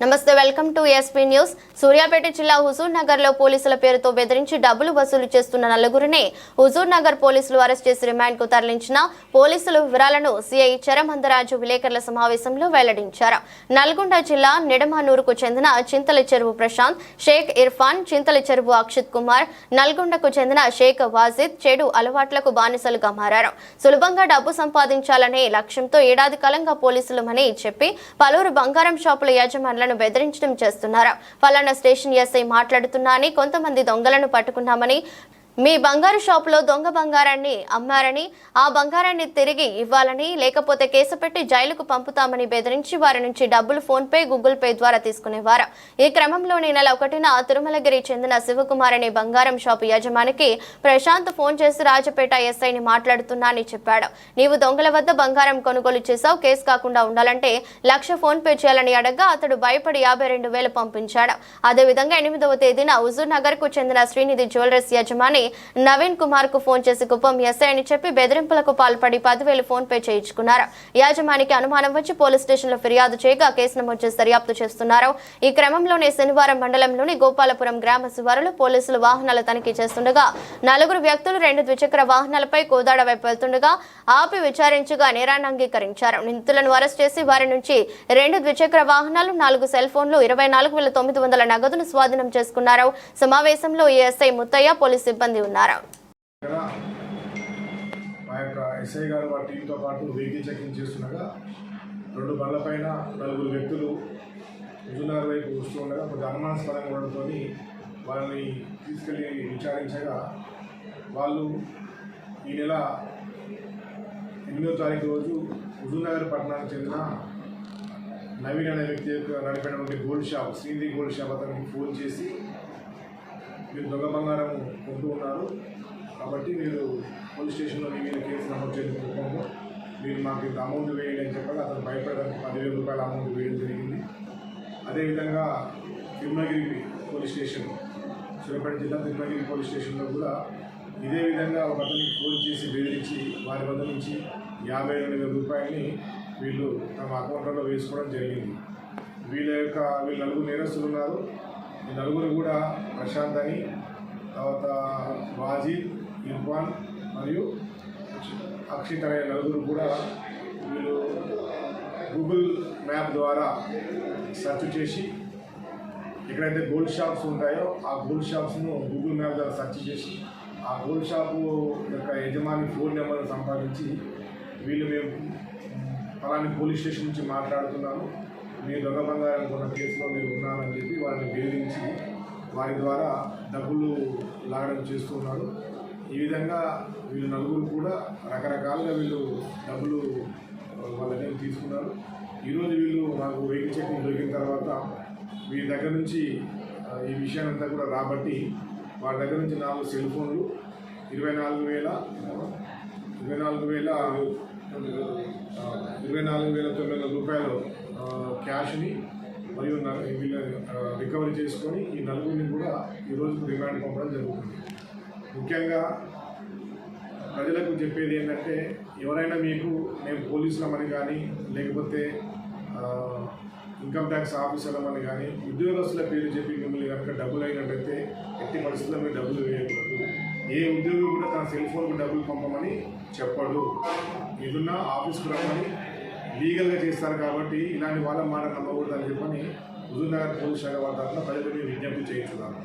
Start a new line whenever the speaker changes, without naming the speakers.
నమస్తే welcome to SP news Suryapet జిల్లా హుజూర్ నగర్లో పోలీసుల పేరుతో బెదిరించి డబ్బులు వసూలు చేస్తున్న నలుగురిని హుజూర్ నగర్ పోలీసులు అరెస్ట్ చేసి రిమాండ్కు తరలించిన పోలీసుల వివరాలను సిఐ చరమందరాజు విలేకరుల సమావేశంలో వెల్లడించారు. నల్గొండ జిల్లా నిడమానూరుకు చెందిన చింతల చెరువు ప్రశాంత్ షేక్ ఇర్ఫాన్ చింతల చెరువు అక్షిత్ కుమార్ నల్గొండకు చెందిన షేక్ వాజిద్ చెడు అలవాట్లకు బానిసలుగా మారారు. సులభంగా డబ్బు సంపాదించాలనే లక్ష్యంతో ఏడాది కాలంగా పోలీసులు మని చెప్పి పలువురు బంగారం షాపుల యజమానులను బెదిరించడం చేస్తున్నారు. ఫలానా స్టేషన్ ఎస్ఐ మాట్లాడుతున్నా అని కొంతమంది దొంగలను పట్టుకున్నామని మీ బంగారు షాపులో దొంగ బంగారాన్ని అమ్మారని ఆ బంగారాన్ని తిరిగి ఇవ్వాలని లేకపోతే కేసు పెట్టి జైలుకు పంపుతామని బెదిరించి వారి నుంచి డబ్బులు ఫోన్పే గూగుల్ పే ద్వారా తీసుకునేవారు. ఈ క్రమంలోనే నెల ఒకటిన తిరుమలగిరి చెందిన శివకుమార్ అనే బంగారం షాపు యజమానికి ప్రశాంత్ ఫోన్ చేసి రాజపేట ఎస్ఐని మాట్లాడుతున్నా అని చెప్పాడు. నీవు దొంగల వద్ద బంగారం కొనుగోలు చేశావు కేసు కాకుండా ఉండాలంటే లక్ష ఫోన్ పే చేయాలని అడగ్గా అతడు భయపడి యాభై రెండు వేలు పంపించాడు. అదేవిధంగా ఎనిమిదవ తేదీన హుజూర్ నగర్కు చెందిన శ్రీనిధి జ్యువెలర్స్ యజమాని నవీన్ కుమార్కు ఫోన్ చేసి కుప్పం ఎస్ఐ అని చెప్పి బెదిరింపులకు పాల్పడి పదివేలు ఫోన్ పే చేయించుకున్నారు. యాజమానికి అనుమానం వచ్చి పోలీస్ స్టేషన్లో ఫిర్యాదు చేయగా కేసు నమోదు చేసి దర్యాప్తు చేస్తున్నారు. ఈ క్రమంలోనే శనివారం మండలంలోని గోపాలపురం గ్రామ శివారులో పోలీసులు వాహనాల తనిఖీ చేస్తుండగా నలుగురు వ్యక్తులు రెండు ద్విచక్ర వాహనాలపై కోదాడ వైపు వెళ్తుండగా ఆపి విచారించగా నేరాన్ని అంగీకరించారు. నిందితులను అరెస్ట్ చేసి వారి నుంచి రెండు ద్విచక్ర వాహనాలు నాలుగు సెల్ ఫోన్లు ఇరవై నాలుగు వేల తొమ్మిది వందల నగదును స్వాధీనం చేసుకున్నారు. సమావేశంలో ఏఎస్ఐ ముత్తయ్య పోలీస్ సిబ్బంది ఉన్నారు.
మా యొక్క ఎస్ఐ గారు వారి టీంతో పాటు వెహికల్ చెకింగ్ చేస్తుండగా రెండు బండ్లపైన నలుగురు వ్యక్తులు హుజూర్నగర్ వైపు వస్తూ ఉండగా కొంచెం అనుమానాస్పదంగా ఉండడంతో వాళ్ళని తీసుకెళ్ళి విచారించగా వాళ్ళు ఈ నెల ఎనిమిదో తారీఖు రోజు హుజూర్నగర్ పట్టణానికి చెందిన నవీన్ అనే వ్యక్తి యొక్క నడిపినటువంటి gold shop Srinidhi gold shop అతనికి ఫోన్ చేసి మీరు దొంగ బంగారం కొంటూ ఉన్నారు కాబట్టి మీరు పోలీస్ స్టేషన్లో మీ మీద కేసు నమోదు చేసుకోము మీరు మాకు ఇంత అమౌంట్ వేయండి అని చెప్పాలి అతను భయపడడానికి పదివేల రూపాయల అమౌంట్ వేయడం జరిగింది. అదేవిధంగా తిరుమలగిరి పోలీస్ స్టేషన్ సూర్యాపేట జిల్లా తిరుమలగిరి పోలీస్ స్టేషన్లో కూడా ఇదే విధంగా ఒక అతనికి ఫోన్ చేసి బెదిరించి వారి వద్ద నుంచి యాభై రెండు వేల రూపాయలని వీళ్ళు తమ అకౌంట్లలో వేసుకోవడం జరిగింది. వీళ్ళ యొక్క వీళ్ళు నలుగురు నేరస్తులు ఉన్నారు. ఈ నలుగురు కూడా ప్రశాంత్ అని తర్వాత వాజీద్ ఇర్ఫాన్ మరియు అక్షిత్ అనే నలుగురు కూడా వీళ్ళు గూగుల్ మ్యాప్ ద్వారా సెర్చ్ చేసి ఎక్కడైతే గోల్డ్ షాప్స్ ఉంటాయో ఆ గోల్డ్ షాప్స్ను గూగుల్ మ్యాప్ ద్వారా సెర్చ్ చేసి ఆ గోల్డ్ షాపు యొక్క యజమాని ఫోన్ నెంబర్ సంపాదించి వీళ్ళు మేము పలాని పోలీస్ స్టేషన్ నుంచి మాట్లాడుతున్నాను మీ దొంగ బంగారం కొన్న కేసులో మీరు ఉన్నారని చెప్పి వారిని వేధించి వారి ద్వారా డబ్బులు లాగడం చేస్తున్నారు. ఈ విధంగా వీళ్ళు నలుగురు కూడా రకరకాలుగా వీళ్ళు డబ్బులు వాళ్ళ తీసుకున్నారు. ఈరోజు వీళ్ళు నాకు వెహికల్ చెక్కింగ్ దొరికిన తర్వాత వీరి దగ్గర నుంచి ఈ విషయాన్ని అంతా కూడా రాబట్టి వారి దగ్గర నుంచి నాలుగు సెల్ ఫోన్లు ఇరవై నాలుగు వేల ఇరవై నాలుగు వేల ఇరవై నాలుగు వేల తొమ్మిది వందల రూపాయలు క్యాష్ని మరియు న- వీళ్ళ రికవరీ చేసుకొని ఈ నలుగురిని కూడా ఈరోజు రిమాండ్ పంపడం జరుగుతుంది. ముఖ్యంగా ప్రజలకు చెప్పేది ఏంటంటే ఎవరైనా మీకు మేము పోలీసులమని కానీ లేకపోతే ఆ, ఇన్కమ్ ట్యాక్స్ ఆఫీసర్లమని కానీ ఉద్యోగస్తుల పేరు చెప్పి మిమ్మల్ని కనుక డబ్బులు అయినట్టయితే ఎట్టి పరిస్థితుల్లో మీరు డబ్బులు వేయకూడదు. ఏ ఉద్యోగి కూడా తన సెల్ ఫోన్కు డబ్బులు పంపమని చెప్పడు. ఏదున్నా ఆఫీస్కు రమ్మని లీగల్గా చేస్తారు కాబట్టి ఇలాంటి వాళ్ళ మాట నమ్మకూడదని చెప్పని హుజూర్నగర్ పోలీస్ శాఖ వారి తరఫున ప్రజలకు విజ్ఞప్తి చేయించున్నాను.